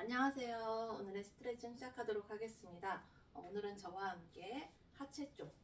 안녕하세요. 오늘의 스트레칭 시작하도록 하겠습니다. 어, 오늘은 저와 함께 하체 쪽,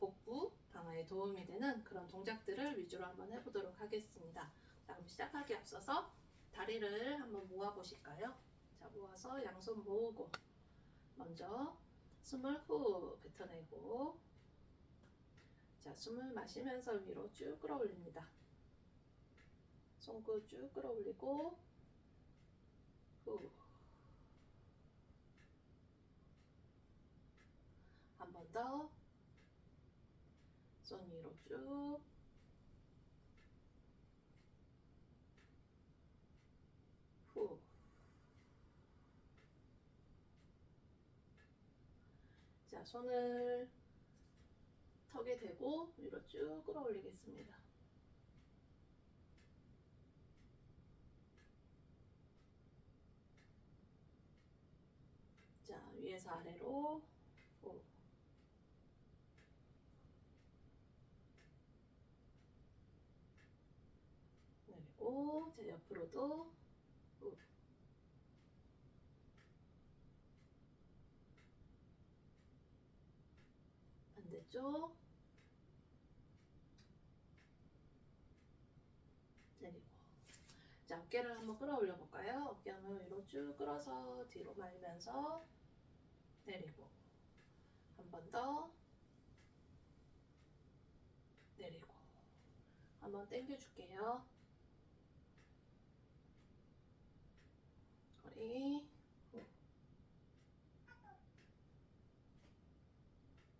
복부 강화에 도움이 되는 그런 동작들을 위주로 한번 해보도록 하겠습니다. 자, 그럼 시작하기 앞서서 다리를 한번 모아 보실까요? 자, 모아서 양손 모으고 먼저 숨을 후 뱉어내고 자, 숨을 마시면서 위로 쭉 끌어올립니다. 손끝 쭉 끌어올리고 후. 한 번 더. 손 위로 쭉. 후. 자, 손을 턱에 대고 위로 쭉 끌어올리겠습니다. 자, 위에서 아래로 후. 제 옆으로도 후. 반대쪽 내리고 자 어깨를 한번 끌어올려 볼까요? 어깨 한번 위로 쭉 끌어서 뒤로 말면서 내리고 한 번 더 내리고 한번 당겨 줄게요. 후.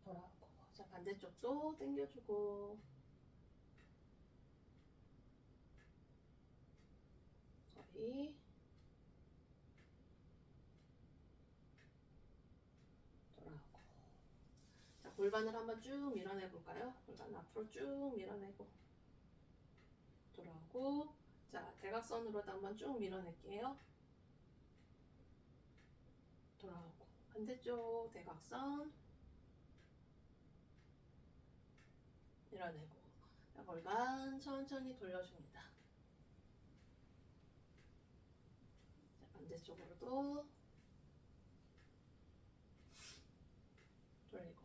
돌아오고 자 반대쪽도 당겨주고 허리 돌아오고 자 골반을 한번 쭉 밀어내 볼까요? 골반 앞으로 쭉 밀어내고 돌아오고 자 대각선으로도 한번 쭉 밀어낼게요. 돌아오고 반대쪽 대각선 밀어내고 자, 골반 천천히 돌려줍니다. 자, 반대쪽으로도 돌리고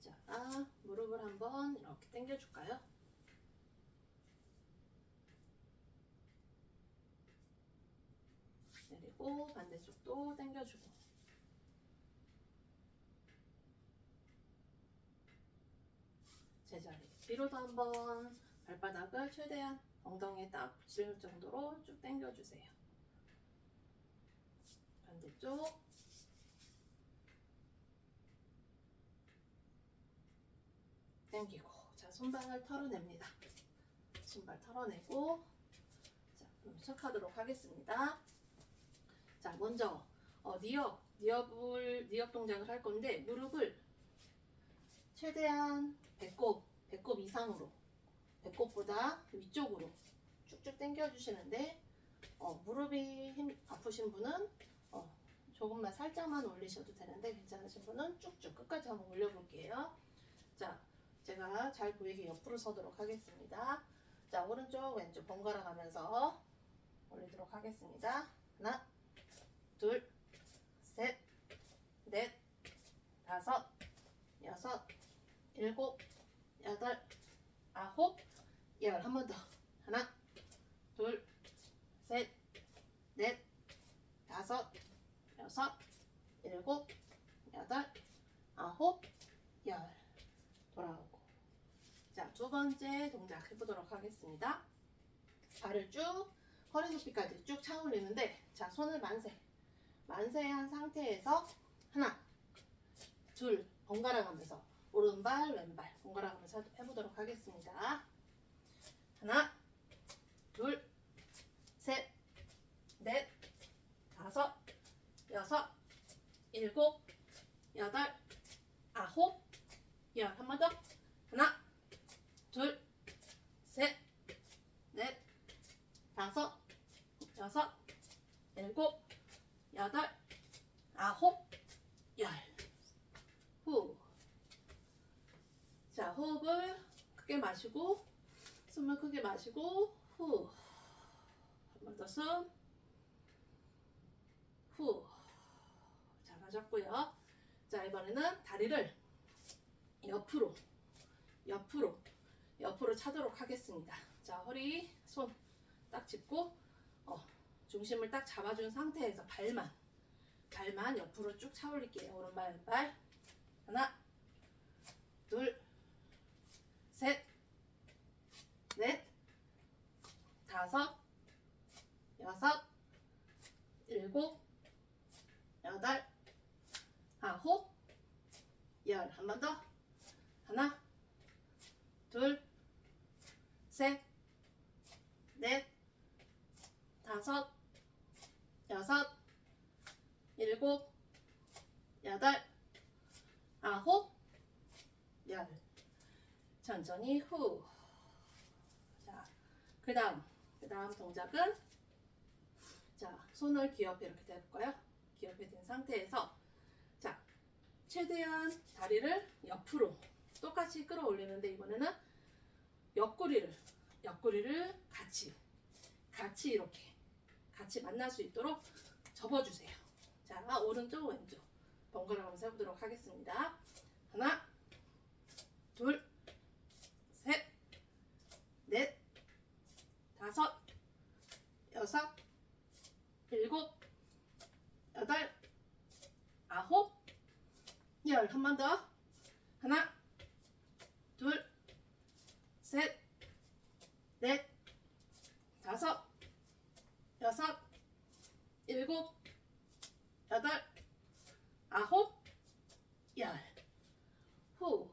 자 무릎을 한번 이렇게 당겨줄까요? 내리고 반대쪽도 당겨주고 제자리 뒤로도 한번 발바닥을 최대한 엉덩이에 딱 붙일 정도로 쭉 당겨주세요. 반대쪽 당기고 자 손발을 털어냅니다. 손발 털어내고 자 그럼 시작하도록 하겠습니다. 자 먼저 어, 니업 니업을 니업 동작을 할 건데 무릎을 최대한 배꼽 배꼽 이상으로 배꼽보다 위쪽으로 쭉쭉 당겨 주시는데 어, 무릎이 힘 아프신 분은 어, 조금만 살짝만 올리셔도 되는데 괜찮으신 분은 쭉쭉 끝까지 한번 올려볼게요. 자 제가 잘 보이게 옆으로 서도록 하겠습니다. 자 오른쪽 왼쪽 번갈아 가면서 올리도록 하겠습니다. 하나 둘, 셋, 넷, 다섯, 여섯, 일곱, 여덟, 아홉, 열. 한 번 더. 하나, 둘, 셋, 넷, 다섯, 여섯, 일곱, 여덟, 아홉, 열. 돌아오고. 자, 두 번째 동작 해보도록 하겠습니다. 발을 쭉 허리 높이까지 쭉 차 올리는데, 자, 손을 만세. 만세한 상태에서 하나, 둘 번갈아 가면서 오른발, 왼발 번갈아 가면서 해보도록 하겠습니다. 하나, 둘, 셋, 넷, 다섯, 여섯, 일곱, 여덟, 아홉, 열. 한 번 더. 하나, 둘, 셋, 넷, 다섯, 여섯, 일곱, 여덟, 아홉, 열. 후. 자, 호흡을 크게 마시고, 숨을 크게 마시고, 후. 한 번 더 숨. 후. 잡아줬고요. 자, 이번에는 다리를 옆으로, 옆으로, 옆으로 차도록 하겠습니다. 자, 허리, 손 딱 짚고, 어, 중심을 딱 잡아준 상태에서 발만, 발만 옆으로 쭉 차 올릴게요. 오른발, 왼발. 하나, 둘, 셋, 넷, 다섯, 여섯, 일곱, 여덟, 아홉, 열. 한 번 더. 하나, 둘, 셋, 넷, 다섯, 여섯, 일곱, 여덟, 아홉, 열. 천천히 후. 자, 그 다음, 그 다음 동작은 자, 손을 귀 옆에 이렇게 대볼까요? 귀 옆에 댄 상태에서 자, 최대한 다리를 옆으로 똑같이 끌어올리는데 이번에는 옆구리를 옆구리를 같이 같이 이렇게 같이 만날 수 있도록 접어주세요. 자, 오른쪽 왼쪽 번갈아 가면서 해보도록 하겠습니다. 하나, 둘, 셋, 넷, 다섯, 여섯, 일곱, 여덟, 아홉, 열. 한 번 더. 하나, 둘, 셋, 넷, 다섯, 여섯, 일곱, 여덟, 아홉, 열. 후.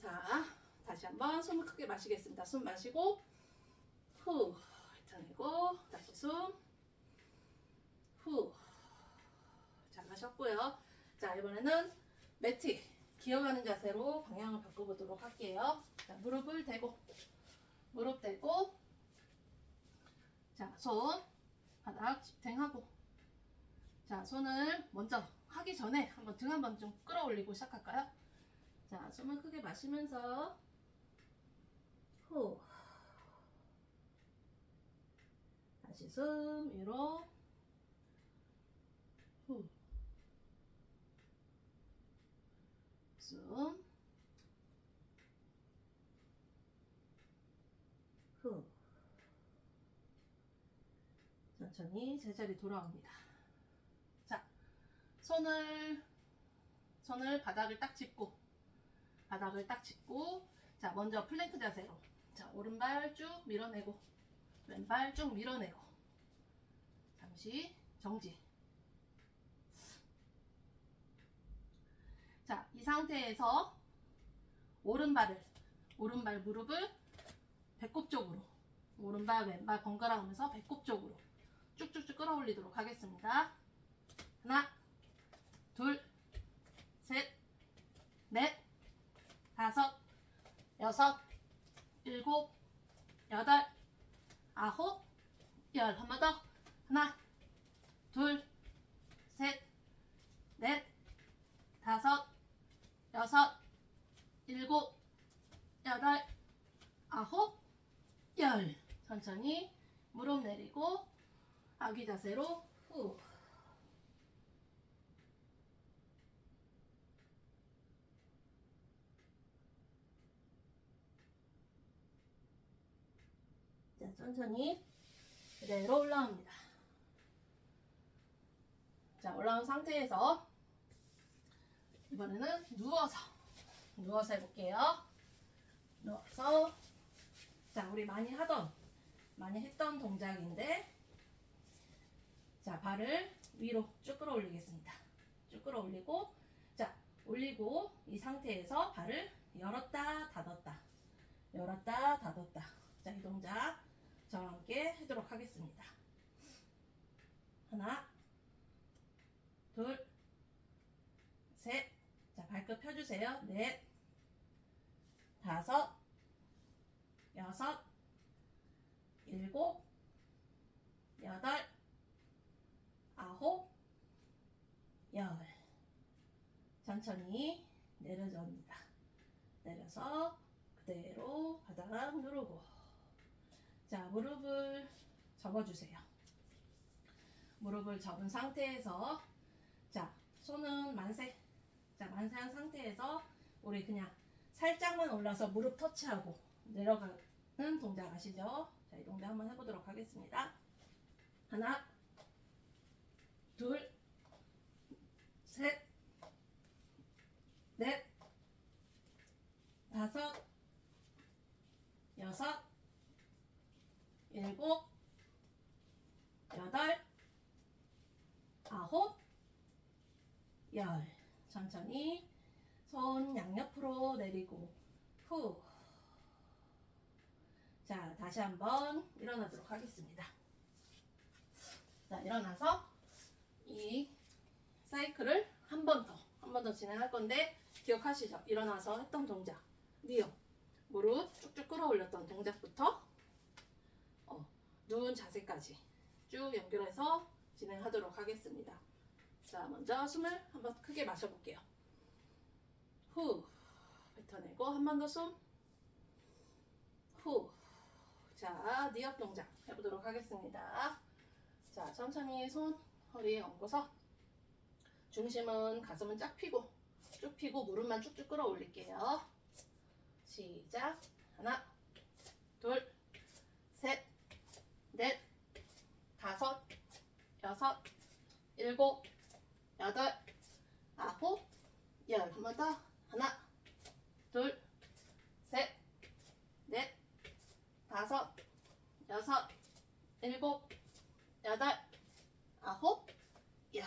자, 다시 한번 숨을 크게 마시겠습니다. 숨 마시고, 후. 뱉어내고, 다시 숨. 후. 잘 마셨고요. 자, 이번에는 매트 기어가는 자세로 방향을 바꿔보도록 할게요. 자, 무릎을 대고, 무릎 대고, 자, 손 바닥 집탱하고, 자, 손을 먼저 하기 전에 한번 등 한번 좀 끌어올리고 시작할까요? 자, 숨을 크게 마시면서, 후. 다시 숨 위로, 후. 숨. 후. 천천히 제자리 돌아옵니다. 자, 손을 손을 바닥을 딱 짚고 바닥을 딱 짚고 자, 먼저 플랭크 자세로. 자, 오른발 쭉 밀어내고 왼발 쭉 밀어내고 잠시 정지. 자, 이 상태에서 오른발을, 오른발 무릎을 배꼽 쪽으로, 오른발, 왼발 번갈아 가면서 배꼽 쪽으로 쭉쭉쭉 끌어올리도록 하겠습니다. 하나, 둘, 셋, 넷, 다섯, 여섯, 일곱, 여덟, 아홉, 열. 한 번 더. 하나, 둘, 셋, 넷, 다섯, 여섯, 일곱, 여덟, 아홉, 열. 천천히 무릎 내리고 아기 자세로 후. 자, 천천히 그대로 올라옵니다. 자, 올라온 상태에서 이번에는 누워서 누워서 해볼게요. 누워서 자 우리 많이 하던 많이 했던 동작인데 자 발을 위로 쭉 끌어올리겠습니다. 쭉 끌어올리고 자 올리고 이 상태에서 발을 열었다 닫았다 열었다 닫았다 자 이 동작 저와 함께 하도록 하겠습니다. 하나 둘 셋, 자 발끝 펴주세요. 넷, 다섯, 여섯, 일곱, 여덟, 아홉, 열. 천천히 내려줍니다. 내려서 그대로 바닥 누르고 자 무릎을 접어주세요. 무릎을 접은 상태에서 자 손은 만세 자 만세한 상태에서 우리 그냥 살짝만 올라서 무릎 터치하고 내려가는 동작 아시죠? 자 이 동작 한번 해보도록 하겠습니다. 하나 둘 셋, 넷, 다섯, 여섯, 일곱, 여덟, 아홉, 열. 천천히 손 양옆으로 내리고 후. 자, 다시 한번 일어나도록 하겠습니다. 자, 일어나서 이 사이클을 한 번 더, 한 번 더 진행할 건데 기억하시죠? 일어나서 했던 동작, 니어, 무릎 쭉쭉 끌어올렸던 동작부터 어, 누운 자세까지 쭉 연결해서 진행하도록 하겠습니다. 자, 먼저 숨을 한번 크게 마셔볼게요. 후, 뱉어내고 한 번 더 숨. 후. 자, 니업 동작 해보도록 하겠습니다. 자, 천천히 손 허리에 얹고서 중심은 가슴은 쫙 펴고 쭉 펴고 무릎만 쭉쭉 끌어올릴게요. 시작. 하나, 둘, 셋, 넷, 다섯, 여섯, 일곱, 여덟, 아홉, 열. 한 번 더. 하나, 둘, 셋, 넷, 다섯, 여섯, 일곱, 여덟, 아홉, 열.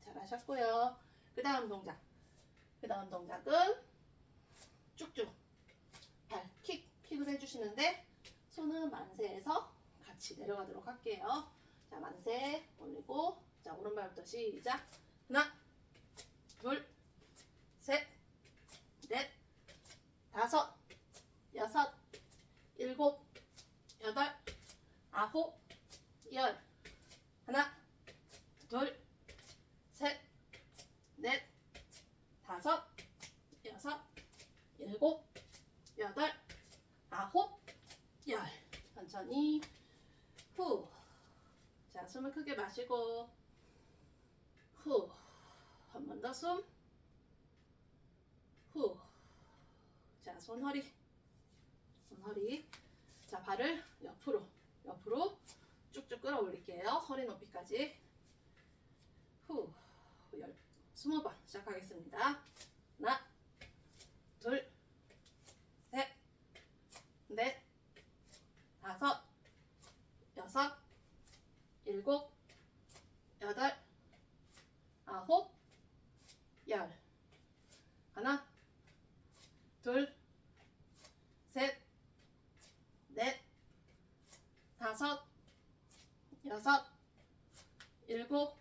잘하셨고요. 그 다음 동작. 그 다음 동작은 쭉쭉 발 킥, 킥을 해주시는데 손은 만세에서 같이 내려가도록 할게요. 자, 만세 올리고 자, 오른발부터 시작. 하나, 둘, 셋, 넷, 다섯, 여섯, 일곱, 여덟, 아홉, 열. 하나, 둘, 셋, 넷, 다섯, 여섯, 일곱, 여덟, 아홉, 열. 천천히 후. 자, 숨을 크게 마시고 후. 한 번 더 숨. 후. 자, 손허리. 손허리. 자, 발을 옆으로, 옆으로 쭉쭉 끌어올릴게요. 허리 높이까지. 후. 열, 스무 번 시작하겠습니다. 하나, 둘, 셋, 넷, 다섯, 여섯, 일곱, 여덟, 아홉, 열. 하나, 둘, 셋, 넷, 다섯, 여섯, 일곱,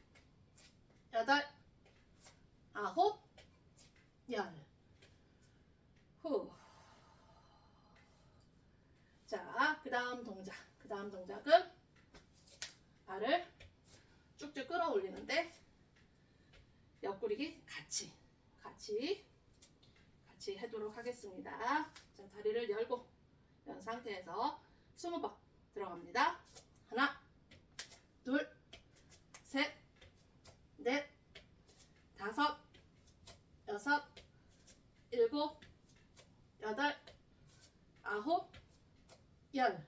여덟, 아홉, 열. 후. 자, 그 다음 동작. 그 다음 동작은 발을 쭉쭉 끌어올리는데 옆구리기 같이, 같이, 같이 해도록 하겠습니다. 자, 다리를 열고 연 상태에서 20번 들어갑니다. 하나, 둘, 셋, 넷, 다섯, 여섯, 일곱, 여덟, 아홉, 열.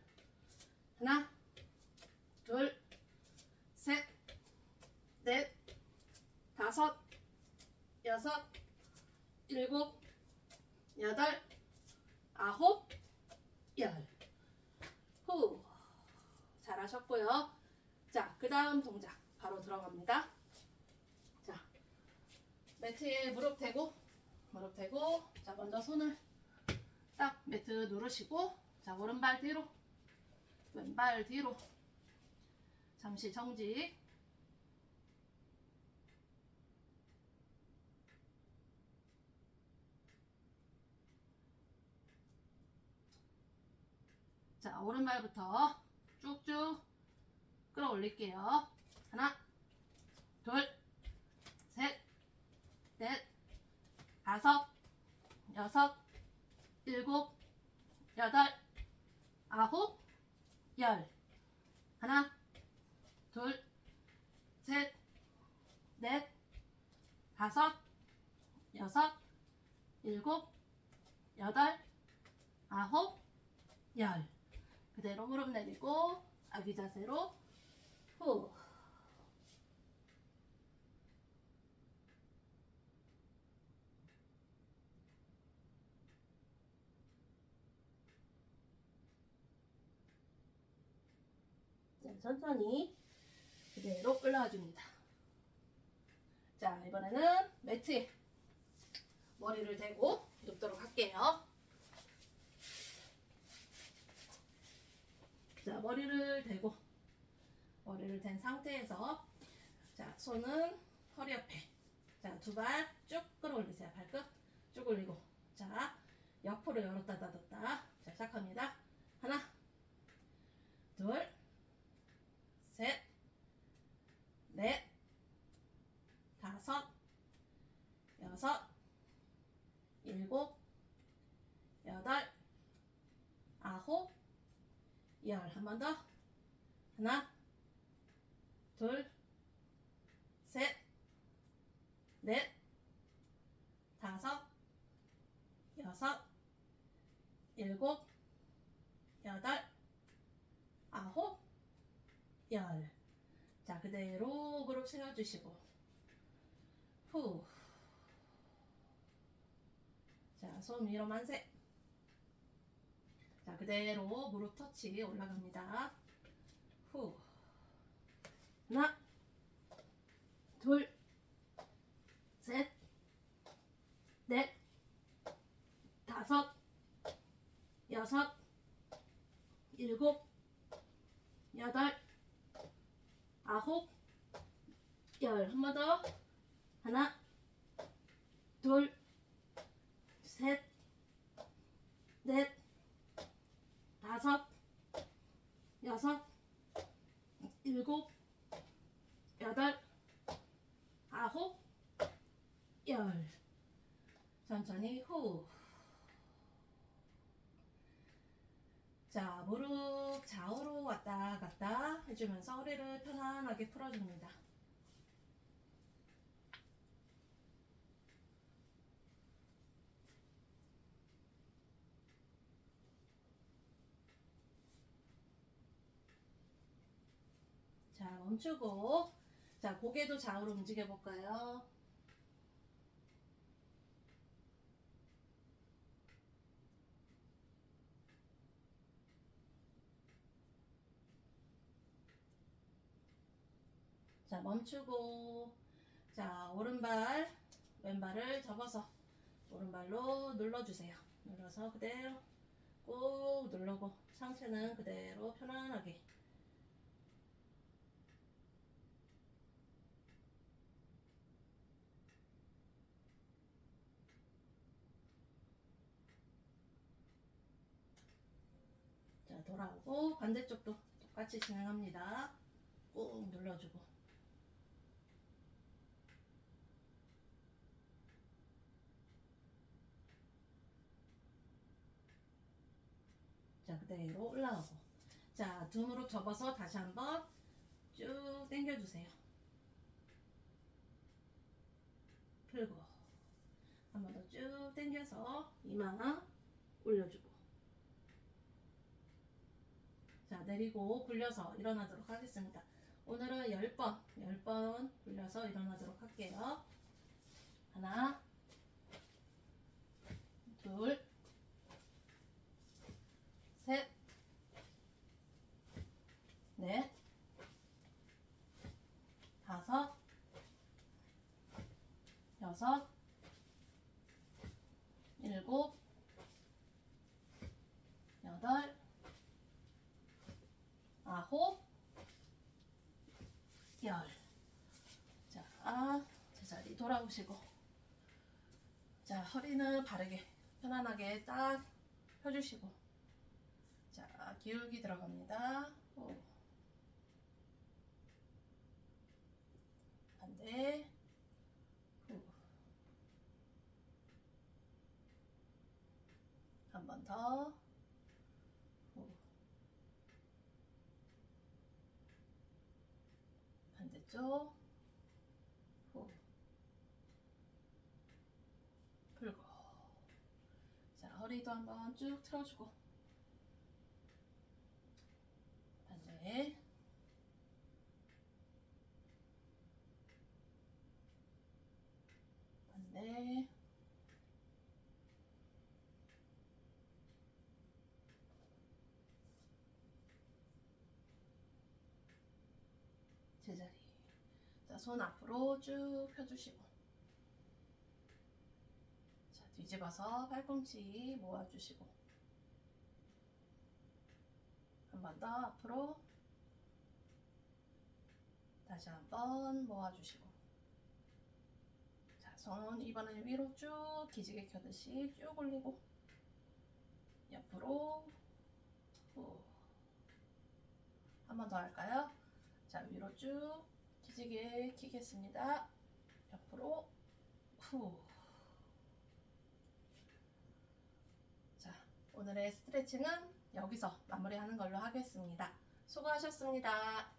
하나, 둘, 셋, 넷, 다섯, 여섯, 일곱, 여덟, 아홉, 열. 후. 잘하셨고요. 자, 그 다음 동작 바로 들어갑니다. 자, 매트에 무릎 대고, 무릎 대고, 자, 먼저 손을 딱 매트 누르시고, 자, 오른발 뒤로, 왼발 뒤로. 잠시 정지. 자, 오른발부터 쭉쭉 끌어올릴게요. 하나, 둘, 셋, 넷, 다섯, 여섯, 일곱, 여덟, 아홉, 열. 하나, 둘, 셋, 넷, 다섯, 여섯, 일곱, 여덟, 아홉, 열. 그대로 무릎 내리고 아기 자세로 후. 자, 천천히 그대로 올라와 줍니다. 자, 이번에는 매트에 머리를 대고 눕도록 할게요. 자, 머리를 대고. 머리를 댄 상태에서. 자, 손은 허리 옆에. 자, 두 발 쭉 끌어올리세요. 발끝. 쭉 올리고. 자, 옆으로 열었다 닫았다. 자, 시작합니다. 하나 둘 셋, 넷, 다섯, 여섯, 일곱, 여덟, 아홉, 열. 한 번 더. 하나, 둘, 셋, 넷, 다섯, 여섯, 일곱, 여덟, 아홉, 열. 자, 그대로 무릎 세워주시고. 후. 자, 손 위로 만세. 자, 그대로 무릎 터치 올라갑니다. 후. 하나, 둘, 셋, 넷, 다섯, 여섯, 일곱, 여덟, 아홉, 열. 한 번 더. 하나, 둘, 셋, 넷, 다섯, 여섯, 일곱, 여덟, 아홉, 열. 천천히 후. 자, 무릎 좌우로 왔다 갔다 해주면서 허리를 편안하게 풀어줍니다. 자, 멈추고. 자, 고개도 좌우로 움직여 볼까요? 자, 멈추고. 자, 오른발, 왼발을 접어서 오른발로 눌러주세요. 눌러서 그대로 꾹 누르고 상체는 그대로 편안하게. 자, 돌아오고 반대쪽도 똑같이 진행합니다. 꾹 눌러주고. 자, 그대로 올라가고. 자, 두 무릎 접어서 다시 한번 쭉 당겨주세요. 풀고. 한 번 더 쭉 당겨서 이마 올려주고. 자, 내리고 굴려서 일어나도록 하겠습니다. 오늘은 10번, 10번 굴려서 일어나도록 할게요. 하나, 둘, 셋, 넷, 다섯, 여섯, 일곱, 여덟, 아홉, 열. 자, 돌아오시고. 자, 허리는 바르게, 편안하게 딱 펴주시고. 자, 기울기 들어갑니다. 오. 반대. 후. 한번 더. 후. 반대쪽. 후. 풀고. 허리도 한번 쭉 틀어주고. 반대. 반대. 제자리. 자, 손 앞으로 쭉 펴주시고. 자, 뒤집어서 팔꿈치 모아주시고. 한 번 더 앞으로. 다시 한 번 모아주시고. 자, 손 이번에는 위로 쭉 기지개 켜듯이 쭉 올리고. 옆으로. 한 번 더 할까요? 자, 위로 쭉 기지개 키겠습니다. 옆으로. 후. 자, 오늘의 스트레칭은 여기서 마무리하는 걸로 하겠습니다. 수고하셨습니다.